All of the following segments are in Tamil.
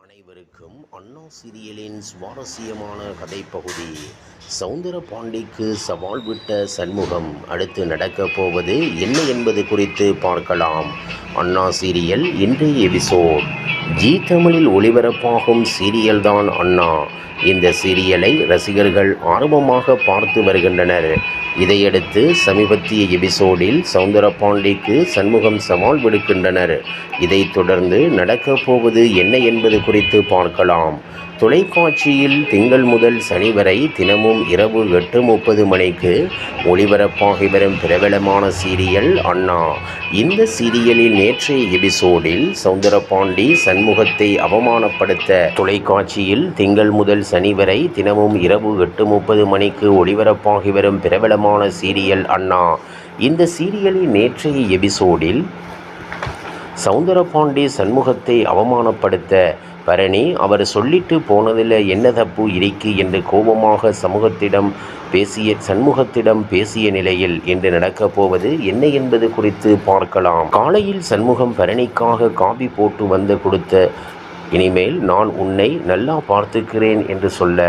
அனைவருக்கும் அண்ணா சீரியலின் சுவாரஸ்யமான கதைப்பகுதி சவுந்தர பாண்டிக்கு சவால் விட்ட சண்முகம் அடுத்து நடக்கப் போவது என்ன என்பது குறித்து பார்க்கலாம். அண்ணா சீரியல் இன்றைய எபிசோட். ஜி தமிழில் ஒளிபரப்பாகும் சீரியல் தான் அண்ணா. இந்த சீரியலை ரசிகர்கள் ஆர்வமாக பார்த்து வருகின்றனர். இதையடுத்து சமீபத்திய எபிசோடில் சவுந்தரபாண்டிக்கு சண்முகம் சவால் விடுக்கின்றனர். இதைத் தொடர்ந்து நடக்கப் போவது என்ன என்பது குறித்து பார்க்கலாம். தொலைக்காட்சியில் திங்கள் முதல் சனி வரை தினமும் இரவு எட்டு முப்பது மணிக்கு ஒளிபரப்பாகி வரும் பிரபலமான சீரியல் அண்ணா. இந்த சீரியலில் நேற்றைய எபிசோடில் சவுந்தரபாண்டி சண்முகத்தை அவமானப்படுத்த தொலைக்காட்சியில் திங்கள் முதல் சனி வரை தினமும் இரவு எட்டு முப்பது மணிக்கு ஒளிபரப்பாகி வரும் பிரபலமான சீரியல் அண்ணா. இந்த சீரியலின் நேற்றைய எபிசோடில் சவுந்தரபாண்டி சண்முகத்தை அவமானப்படுத்த பரணி அவர் சொல்லிட்டு போனதில் என்ன தப்பு இருக்கு என்று கோபமாக சமூகத்திடம் பேசிய சண்முகத்திடம் பேசிய நிலையில் இன்று நடக்கப் போவது என்ன என்பது குறித்து பார்க்கலாம். காலையில் சண்முகம் பரணிக்காக காபி போட்டு வந்து கொடுத்த இனிமேல் நான் உன்னை நல்லா பார்த்துக்கிறேன் என்று சொல்ல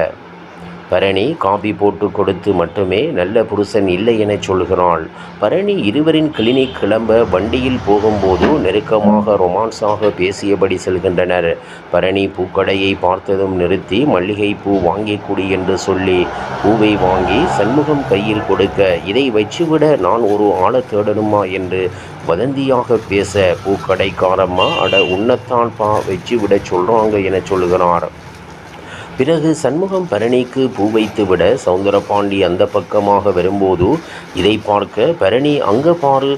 பரணி காபி போட்டு கொடுத்து மட்டுமே நல்ல புருஷன் இல்லை என சொல்கிறாள். பரணி இருவரின் கிளினிக் கிளம்ப வண்டியில் போகும்போது நெருக்கமாக ரொமான்ஸாக பேசியபடி செல்கின்றனர். பரணி பூக்கடையை பார்த்ததும் நிறுத்தி மல்லிகை பூ வாங்கி என்று சொல்லி பூவை வாங்கி சண்முகம் கையில் கொடுக்க இதை வச்சுவிட நான் ஒரு ஆளை தேடணுமா? என்று வதந்தியாக பேச பூக்கடைக்காரம்மா அட உன்னத்தான் பா வச்சு விட சொல்கிறாங்க என சொல்கிறார். பிறகு சண்முகம் பரணிக்கு பூ வைத்து விட சவுந்தரபாண்டி அந்த பக்கமாக வரும்போது இதை பார்க்க பரணி அங்க பாரு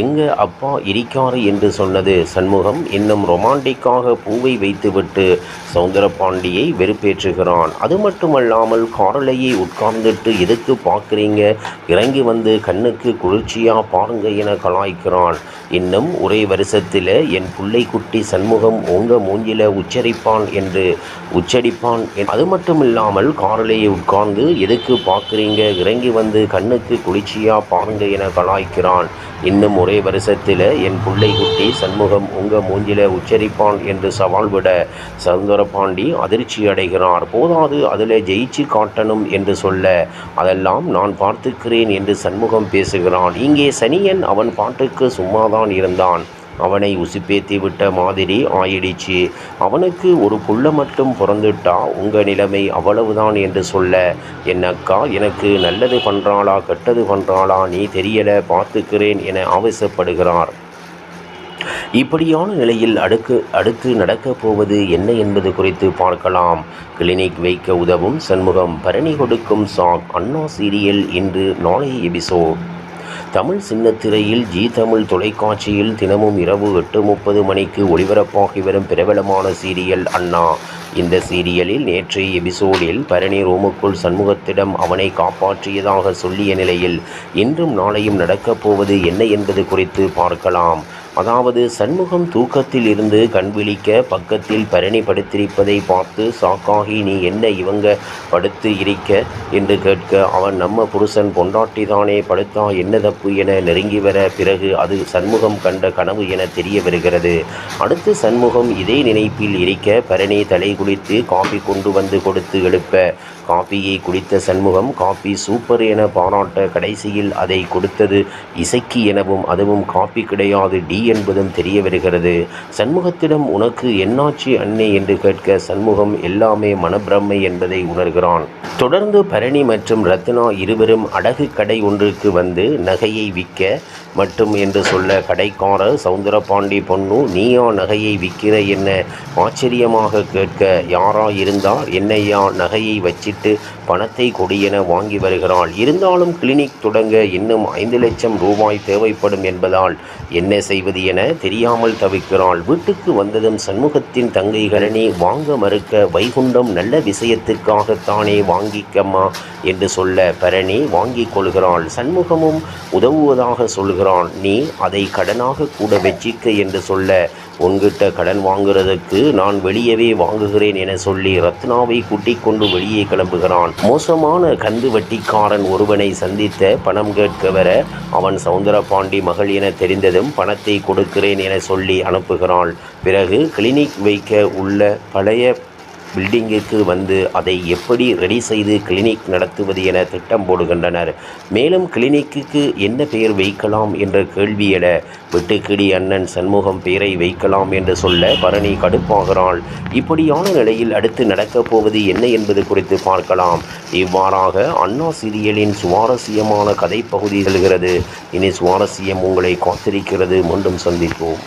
எங்க அப்பா இருக்காரு என்று சொன்னது. சண்முகம் இன்னும் ரொமாண்டிக்காக பூவை வைத்துவிட்டு சவுந்தரபாண்டியை வெறுப்பேற்றுகிறான். அது மட்டுமல்லாமல் காரலையை உட்கார்ந்துட்டு எதுக்கு பார்க்குறீங்க? இறங்கி வந்து கண்ணுக்கு குளிர்ச்சியா பாருங்க என கலாய்க்கிறான். இன்னும் ஒரே வருஷத்தில் என் பிள்ளை குட்டி சண்முகம் உங்க மூஞ்சில உச்சரிப்பான் என்று உச்சரிப்பான் அது மட்டும் இல்லாமல் காரிலேயே உட்கார்ந்து எதுக்கு பார்க்குறீங்க? இறங்கி வந்து கண்ணுக்கு குளிர்ச்சியாக பாருங்க என கலாய்க்கிறான். இன்னும் ஒரே வருஷத்தில் என் பிள்ளை குட்டி சண்முகம் உங்கள் மூஞ்சில உச்சரிப்பான் என்று சவால் விட சவுந்தரபாண்டி அதிர்ச்சி அடைகிறார். போதாது அதில் ஜெயிச்சு காட்டணும் என்று சொல்ல அதெல்லாம் நான் பார்த்துக்கிறேன் என்று சண்முகம் பேசுகிறான். இங்கே சனியன் அவன் பாட்டுக்கு சும்மாதான் இருந்தான். அவனை உசுப்பேத்தி விட்ட மாதிரி ஆயிடுச்சு. அவனுக்கு ஒரு புள்ள மட்டும் பிறந்துட்டா உங்கள் நிலைமை அவ்வளவுதான் என்று சொல்ல என்னக்கா எனக்கு நல்லது பண்ணுறாளா கெட்டது பண்ணுறாளா நீ தெரியலை பார்த்துக்கிறேன் என ஆவேசப்படுகிறார். இப்படியான நிலையில் அடுக்கு அடுத்து நடக்கப் போவது என்ன என்பது குறித்து பார்க்கலாம். கிளினிக் வைக்க உதவும் சண்முகம் பரணி கொடுக்கும் சாங் அண்ணா சீரியல் இன்று நாளைய எபிசோட் தமிழ் சின்னத்திரையில் ஜி தமிழ் தொலைக்காட்சியில் தினமும் இரவு எட்டு முப்பது மணிக்கு ஒளிபரப்பாகி வரும் பிரபலமான சீரியல் அண்ணா. இந்த சீரியலில் நேற்றைய எபிசோடில் பரணி ரோமுக்குள் சண்முகத்திடம் அவனை காப்பாற்றியதாக சொல்லிய நிலையில் இன்றும் நாளையும் நடக்கப் போவது என்ன என்பது குறித்து பார்க்கலாம். அதாவது சண்முகம் தூக்கத்தில் இருந்து கண் விழிக்க பக்கத்தில் பரணி படுத்திருப்பதை பார்த்து சாக்காகி நீ என்ன இவங்க படுத்து இருக்க? என்று கேட்க அவன் நம்ம புருஷன் பொண்டாட்டிதானே படுத்தா என்ன தப்பு என நெருங்கி வர பிறகு அது சண்முகம் கண்ட கனவு என தெரிய வருகிறது. அடுத்து சண்முகம் இதே நினைப்பில் இருக்க பரணி தலை குளித்து காபி கொண்டு வந்து கொடுத்து எழுப்ப. காபியை குடித்த சண்முகம் காபி சூப்பர் என பாராட்ட கடைசியில் அதை கொடுத்தது இசைக்கு எனவும் அதுவும் காபி கிடையாது டி என்பதும் தெரிய வருகிறது. சண்முகத்திடம் உனக்கு என்னாச்சு அன்னை என்று கேட்க சண்முகம் எல்லாமே மனப்பிரமை என்பதை உணர்கிறான். தொடர்ந்து பரணி மற்றும் ரத்னா இருவரும் அடகு கடை ஒன்றுக்கு வந்து நகையை விற்க மட்டும் என்று சொல்ல கடைக்காரர் சவுந்தரபாண்டி பொண்ணு நீயா நகையை விற்கிற என்ன? ஆச்சரியமாக கேட்க யாரா இருந்தால் என்னையா நகையை வச்சிட்டு பணத்தை கொடியென வாங்கி வருகிறாள். இருந்தாலும் கிளினிக் தொடங்க இன்னும் ஐந்து லட்சம் ரூபாய் தேவைப்படும் என்பதால் என்ன செய்வது? என தெரியாமல் தவிக்கிறாள். வீட்டுக்கு வந்ததும் சண்முகத்தின் தங்கை கரணி வாங்க மறுக்க வைகுண்டம் நல்ல விஷயத்துக்காகத்தானே வாங்கிக்கம்மா என்று சொல்ல பரணி வாங்கிக் கொள்கிறாள். சண்முகமும் உதவுவதாக சொல்கிறான் நீ அதை கடனாக கூட வெச்சிக்க என்று சொல்ல உன்கிட்ட கடன் வாங்குறதுக்கு நான் வெளியவே வாங்குகிறேன் என சொல்லி ரத்னாவை கூட்டிக் கொண்டு வெளியே கிளம்புகிறான். மோசமான கந்து வட்டிக்காரன் ஒருவனை சந்தித்த பணம் கேட்க வர அவன் சவுந்தரபாண்டி மகள் என தெரிந்ததும் பணத்தை கொடுக்கிறேன் என சொல்லி அனுப்புகிறாள். பிறகு கிளினிக் வைக்க உள்ள பழைய பில்டிங்கிற்கு வந்து அதை எப்படி ரெடி செய்து கிளினிக் நடத்துவது என திட்டம் போடுகின்றனர். மேலும் கிளினிக்கு என்ன பெயர் வைக்கலாம் என்ற கேள்வி என வெட்டுக்கிடி அண்ணன் சண்முகம் பெயரை வைக்கலாம் என்று சொல்ல பரணி கடுப்பாகிறாள். இப்படியான நிலையில் அடுத்து நடக்கப் போவது என்ன என்பது குறித்து பார்க்கலாம். இவ்வாறாக அண்ணா சீரியலின் சுவாரஸ்யமான கதைப்பகுதி செல்கிறது. இனி சுவாரஸ்யம் உங்களை காத்திருக்கிறது. மீண்டும் சந்திப்போம்.